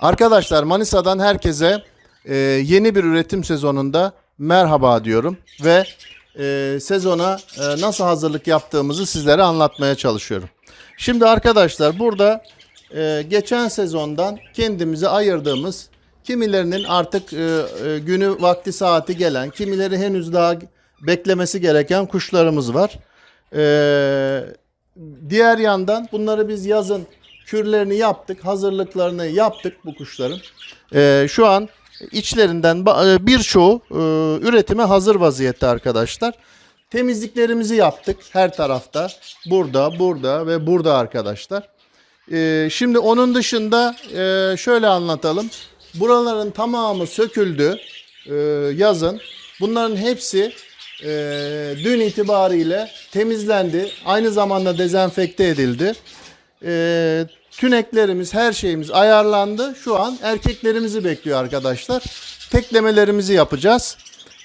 Arkadaşlar Manisa'dan herkese e, yeni bir üretim sezonunda merhaba diyorum ve e, sezona e, nasıl hazırlık yaptığımızı sizlere anlatmaya çalışıyorum. Şimdi arkadaşlar burada e, geçen sezondan kendimize ayırdığımız kimilerinin artık e, e, günü vakti saati gelen, kimileri henüz daha beklemesi gereken kuşlarımız var. Ee, diğer yandan bunları biz yazın kürlerini yaptık, hazırlıklarını yaptık bu kuşların. Ee, şu an içlerinden e, birçoğu e, üretime hazır vaziyette arkadaşlar. Temizliklerimizi yaptık her tarafta. Burada, burada ve burada arkadaşlar. Ee, şimdi onun dışında e, şöyle anlatalım. Buraların tamamı söküldü yazın. Bunların hepsi dün itibariyle temizlendi. Aynı zamanda dezenfekte edildi. E, tüneklerimiz, her şeyimiz ayarlandı. Şu an erkeklerimizi bekliyor arkadaşlar. Teklemelerimizi yapacağız.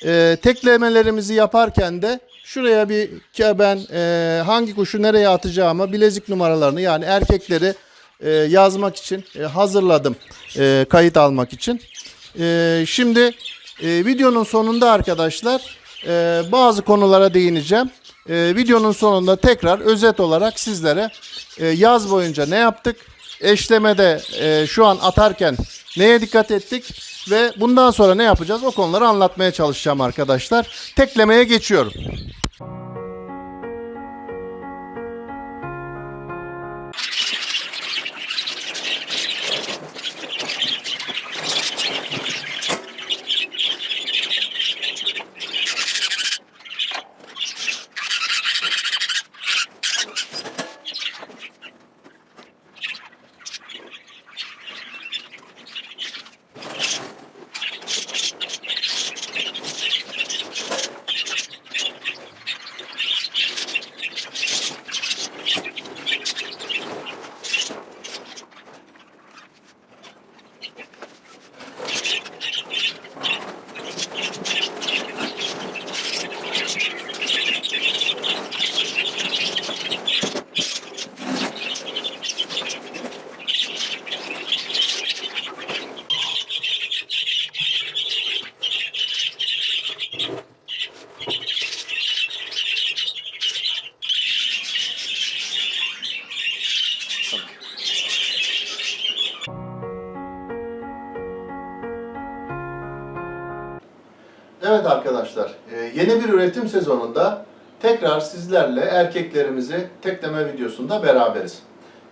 E, teklemelerimizi yaparken de şuraya bir ben e, hangi kuşu nereye atacağımı bilezik numaralarını yani erkekleri e, yazmak için e, hazırladım e, kayıt almak için. E, şimdi e, videonun sonunda arkadaşlar e, bazı konulara değineceğim. E, videonun sonunda tekrar özet olarak sizlere e, yaz boyunca ne yaptık? Eşlemede e, şu an atarken neye dikkat ettik? Ve bundan sonra ne yapacağız? O konuları anlatmaya çalışacağım arkadaşlar. Teklemeye geçiyorum. Evet arkadaşlar, e, yeni bir üretim sezonunda tekrar sizlerle erkeklerimizi tekleme videosunda beraberiz.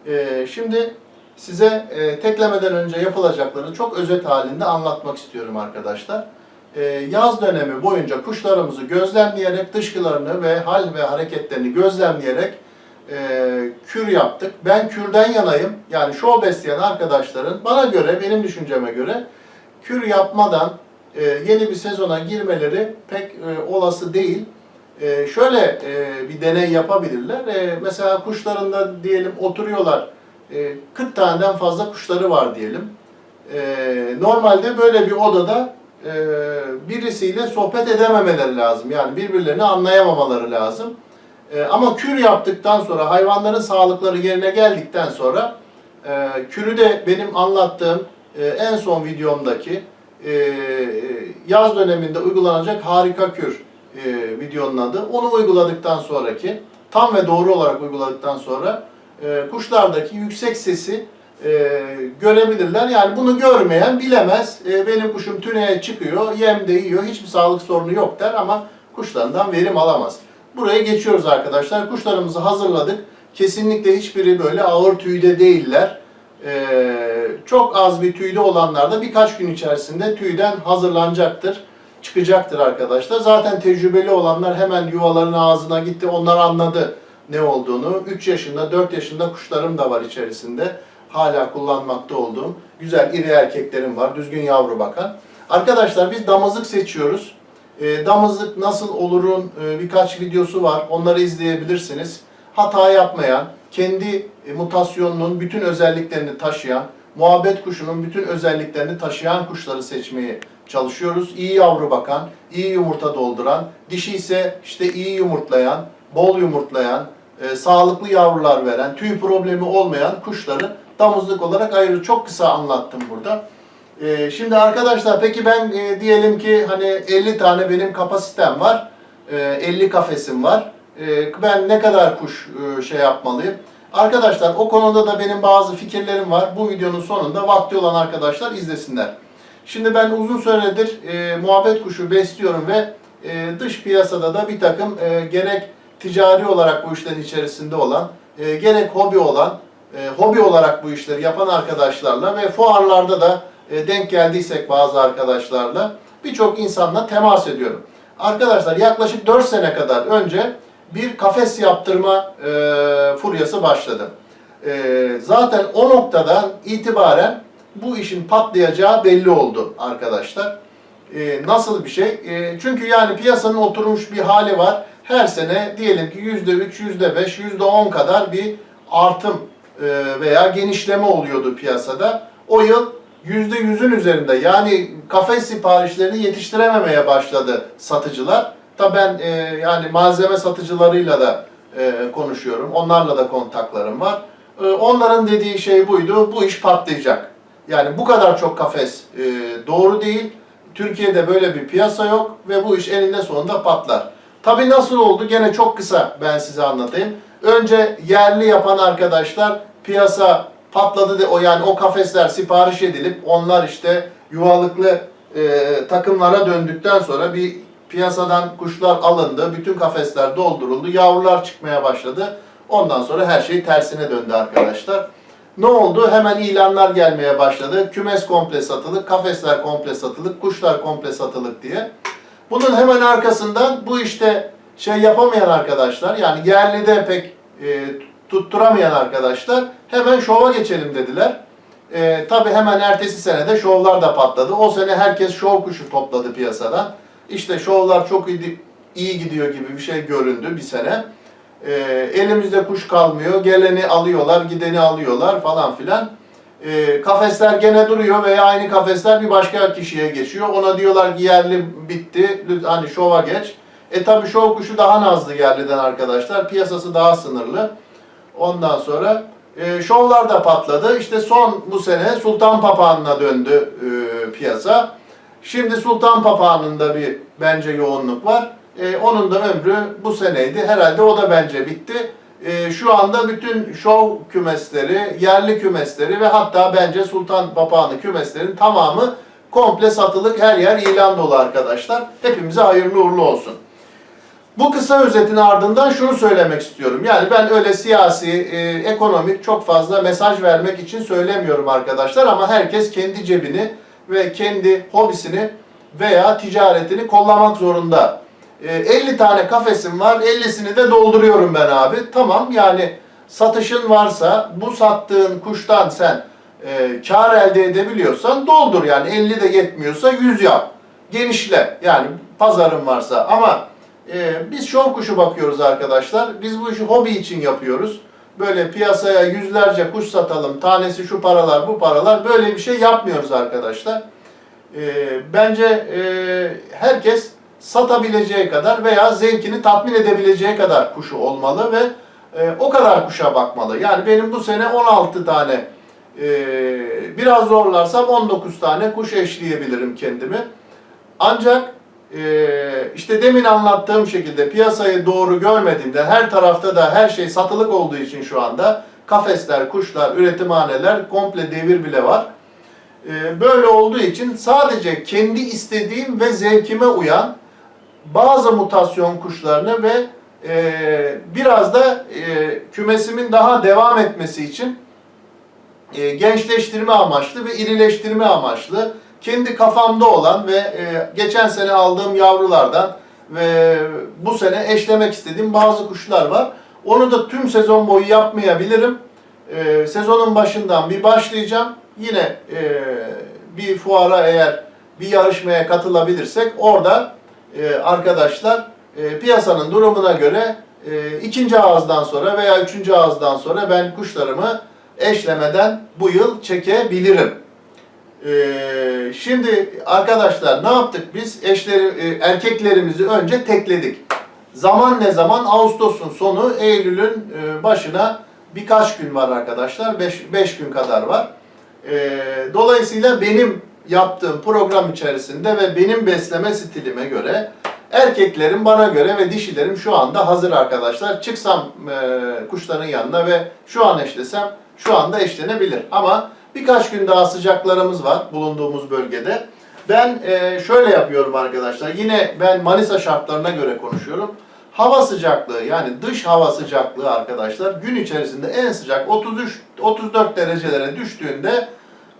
E, Şimdi size e, teklemeden önce yapılacakları çok özet halinde anlatmak istiyorum arkadaşlar. Yaz dönemi boyunca kuşlarımızı gözlemleyerek, dışkılarını ve hal ve hareketlerini gözlemleyerek kür yaptık. Ben kürden yanayım. Yani şov besleyen arkadaşların bana göre, benim düşünceme göre kür yapmadan e, yeni bir sezona girmeleri pek e, olası değil. E, şöyle bir deney yapabilirler. Mesela kuşlarında diyelim oturuyorlar. E, 40 taneden fazla kuşları var diyelim. Normalde böyle bir odada birisiyle sohbet edememeleri lazım. Yani birbirlerini anlayamamaları lazım. Ama kür yaptıktan sonra hayvanların sağlıkları yerine geldikten sonra kürü de benim anlattığım en son videomdaki e, yaz döneminde uygulanacak harika kür e, videonun adı. Onu uyguladıktan sonraki tam ve doğru olarak uyguladıktan sonra e, kuşlardaki yüksek sesi e, görebilirler. Yani bunu görmeyen bilemez. E, benim kuşum tüneye çıkıyor, yem de yiyor, hiçbir sağlık sorunu yok der ama kuşlarından verim alamaz. Buraya geçiyoruz arkadaşlar. Kuşlarımızı hazırladık. Kesinlikle hiçbiri böyle ağır tüyde değiller. Ee, çok az bir tüyde olanlar da birkaç gün içerisinde tüyden hazırlanacaktır, çıkacaktır arkadaşlar. Zaten tecrübeli olanlar hemen yuvaların ağzına gitti, onlar anladı ne olduğunu. 3 yaşında, 4 yaşında kuşlarım da var içerisinde. Hala kullanmakta olduğum güzel iri erkeklerim var, düzgün yavru bakan. Arkadaşlar biz damızlık seçiyoruz. E, damızlık nasıl olurun e, birkaç videosu var. Onları izleyebilirsiniz. Hata yapmayan, kendi e, mutasyonunun bütün özelliklerini taşıyan, muhabbet kuşunun bütün özelliklerini taşıyan kuşları seçmeye çalışıyoruz. İyi yavru bakan, iyi yumurta dolduran, dişi ise işte iyi yumurtlayan, bol yumurtlayan, e, sağlıklı yavrular veren, tüy problemi olmayan kuşları damızlık olarak ayrı. Çok kısa anlattım burada. Ee, şimdi arkadaşlar peki ben e, diyelim ki hani 50 tane benim kapasitem var. E, 50 kafesim var. E, ben ne kadar kuş e, şey yapmalıyım? Arkadaşlar o konuda da benim bazı fikirlerim var. Bu videonun sonunda vakti olan arkadaşlar izlesinler. Şimdi ben uzun süredir e, muhabbet kuşu besliyorum ve e, dış piyasada da bir takım e, gerek ticari olarak bu işlerin içerisinde olan, e, gerek hobi olan, e, hobi olarak bu işleri yapan arkadaşlarla ve fuarlarda da e, denk geldiysek bazı arkadaşlarla birçok insanla temas ediyorum. Arkadaşlar yaklaşık 4 sene kadar önce bir kafes yaptırma e, furyası başladı. E, zaten o noktadan itibaren bu işin patlayacağı belli oldu arkadaşlar. E, nasıl bir şey? E, çünkü yani piyasanın oturmuş bir hali var. Her sene diyelim ki %3, %5, %10 kadar bir artım e, veya genişleme oluyordu piyasada. O yıl %100'ün üzerinde yani kafes siparişlerini yetiştirememeye başladı satıcılar. Tabi ben e, yani malzeme satıcılarıyla da e, konuşuyorum. Onlarla da kontaklarım var. E, onların dediği şey buydu. Bu iş patlayacak. Yani bu kadar çok kafes e, doğru değil. Türkiye'de böyle bir piyasa yok ve bu iş eninde sonunda patlar. Tabi nasıl oldu? Gene çok kısa ben size anlatayım. Önce yerli yapan arkadaşlar piyasa patladı de o yani o kafesler sipariş edilip onlar işte yuvalıklı e, takımlara döndükten sonra bir piyasadan kuşlar alındı. Bütün kafesler dolduruldu. Yavrular çıkmaya başladı. Ondan sonra her şey tersine döndü arkadaşlar. Ne oldu? Hemen ilanlar gelmeye başladı. Kümes komple satılık, kafesler komple satılık, kuşlar komple satılık diye. Bunun hemen arkasından bu işte şey yapamayan arkadaşlar yani yerlide pek e, tutturamayan arkadaşlar hemen şova geçelim dediler. E, Tabi hemen ertesi sene de şovlar da patladı. O sene herkes şov kuşu topladı piyasadan. İşte şovlar çok iyi, iyi gidiyor gibi bir şey göründü bir sene. E, elimizde kuş kalmıyor. Geleni alıyorlar, gideni alıyorlar falan filan. E, kafesler gene duruyor veya aynı kafesler bir başka kişiye geçiyor. Ona diyorlar ki yerli bitti, hani şova geç. E tabi şov kuşu daha nazlı yerliden arkadaşlar. Piyasası daha sınırlı. Ondan sonra e, şovlar da patladı. İşte son bu sene Sultan Papağanı'na döndü e, piyasa. Şimdi Sultan Papağanı'nda bir bence yoğunluk var. E, onun da ömrü bu seneydi. Herhalde o da bence bitti. E, şu anda bütün şov kümesleri, yerli kümesleri ve hatta bence Sultan Papağanı kümeslerin tamamı komple satılık her yer ilan dolu arkadaşlar. Hepimize hayırlı uğurlu olsun. Bu kısa özetin ardından şunu söylemek istiyorum. Yani ben öyle siyasi, e, ekonomik çok fazla mesaj vermek için söylemiyorum arkadaşlar ama herkes kendi cebini ve kendi hobisini veya ticaretini kollamak zorunda. E, 50 tane kafesim var, 50'sini de dolduruyorum ben abi. Tamam yani satışın varsa bu sattığın kuştan sen e, kar elde edebiliyorsan doldur yani 50 de yetmiyorsa 100 yap. Genişle yani pazarın varsa ama ee, biz şov kuşu bakıyoruz arkadaşlar. Biz bu işi hobi için yapıyoruz. Böyle piyasaya yüzlerce kuş satalım, tanesi şu paralar, bu paralar böyle bir şey yapmıyoruz arkadaşlar. Ee, bence e, herkes satabileceği kadar veya zevkini tatmin edebileceği kadar kuşu olmalı ve e, o kadar kuşa bakmalı. Yani benim bu sene 16 tane, e, biraz zorlarsam 19 tane kuş eşleyebilirim kendimi. Ancak ee, işte demin anlattığım şekilde piyasayı doğru görmediğimde her tarafta da her şey satılık olduğu için şu anda kafesler, kuşlar, üretimhaneler komple devir bile var. Ee, böyle olduğu için sadece kendi istediğim ve zevkime uyan bazı mutasyon kuşlarını ve e, biraz da e, kümesimin daha devam etmesi için e, gençleştirme amaçlı ve irileştirme amaçlı kendi kafamda olan ve e, geçen sene aldığım yavrulardan ve bu sene eşlemek istediğim bazı kuşlar var. Onu da tüm sezon boyu yapmayabilirim. E, sezonun başından bir başlayacağım. Yine e, bir fuara eğer bir yarışmaya katılabilirsek orada e, arkadaşlar e, piyasanın durumuna göre e, ikinci ağızdan sonra veya üçüncü ağızdan sonra ben kuşlarımı eşlemeden bu yıl çekebilirim. Ee, şimdi arkadaşlar ne yaptık biz? Eşleri, e, erkeklerimizi önce tekledik. Zaman ne zaman? Ağustos'un sonu, Eylül'ün e, başına birkaç gün var arkadaşlar. 5 gün kadar var. Ee, dolayısıyla benim yaptığım program içerisinde ve benim besleme stilime göre erkeklerim bana göre ve dişilerim şu anda hazır arkadaşlar. Çıksam e, kuşların yanına ve şu an eşlesem şu anda eşlenebilir. Ama birkaç gün daha sıcaklarımız var bulunduğumuz bölgede. Ben e, şöyle yapıyorum arkadaşlar. Yine ben Manisa şartlarına göre konuşuyorum. Hava sıcaklığı yani dış hava sıcaklığı arkadaşlar gün içerisinde en sıcak 33 34 derecelere düştüğünde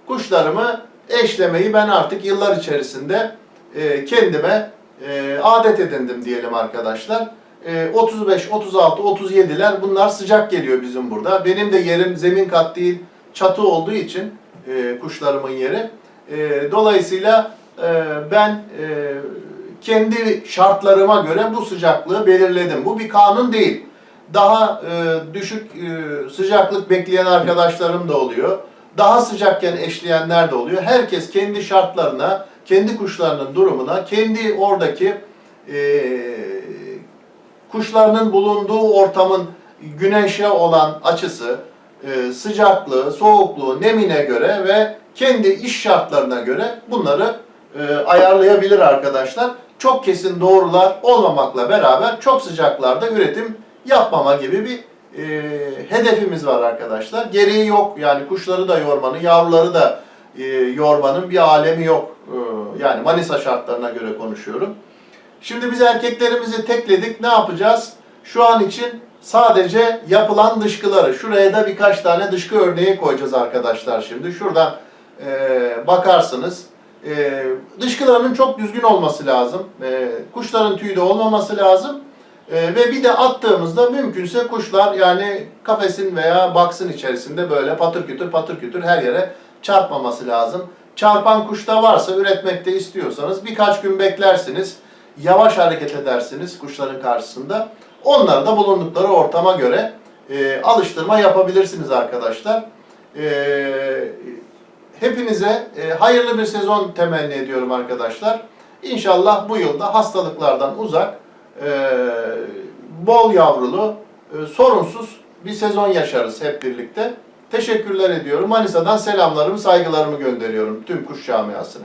kuşlarımı eşlemeyi ben artık yıllar içerisinde e, kendime e, adet edindim diyelim arkadaşlar. E, 35, 36, 37'ler bunlar sıcak geliyor bizim burada. Benim de yerim zemin kat değil çatı olduğu için e, kuşlarımın yeri. E, dolayısıyla e, ben e, kendi şartlarıma göre bu sıcaklığı belirledim. Bu bir kanun değil. Daha e, düşük e, sıcaklık bekleyen arkadaşlarım da oluyor. Daha sıcakken eşleyenler de oluyor. Herkes kendi şartlarına, kendi kuşlarının durumuna, kendi oradaki e, kuşlarının bulunduğu ortamın güneşe olan açısı, e, sıcaklığı, soğukluğu, nemine göre ve kendi iş şartlarına göre bunları e, ayarlayabilir arkadaşlar. Çok kesin doğrular olmamakla beraber çok sıcaklarda üretim yapmama gibi bir e, hedefimiz var arkadaşlar. Gereği yok yani kuşları da yormanın, yavruları da e, yormanın bir alemi yok. E, yani Manisa şartlarına göre konuşuyorum. Şimdi biz erkeklerimizi tekledik. Ne yapacağız? Şu an için sadece yapılan dışkıları. Şuraya da birkaç tane dışkı örneği koyacağız arkadaşlar şimdi. Şuradan e, bakarsınız. E, dışkılarının çok düzgün olması lazım. E, kuşların tüyü de olmaması lazım. E, ve bir de attığımızda mümkünse kuşlar yani kafesin veya baksın içerisinde böyle patır kütür patır kütür her yere çarpmaması lazım. Çarpan kuş da varsa üretmekte istiyorsanız birkaç gün beklersiniz. Yavaş hareket edersiniz kuşların karşısında. Onları da bulundukları ortama göre e, alıştırma yapabilirsiniz arkadaşlar. E, hepinize e, hayırlı bir sezon temenni ediyorum arkadaşlar. İnşallah bu yılda hastalıklardan uzak, e, bol yavrulu, e, sorunsuz bir sezon yaşarız hep birlikte. Teşekkürler ediyorum. Manisa'dan selamlarımı, saygılarımı gönderiyorum tüm kuş camiasına.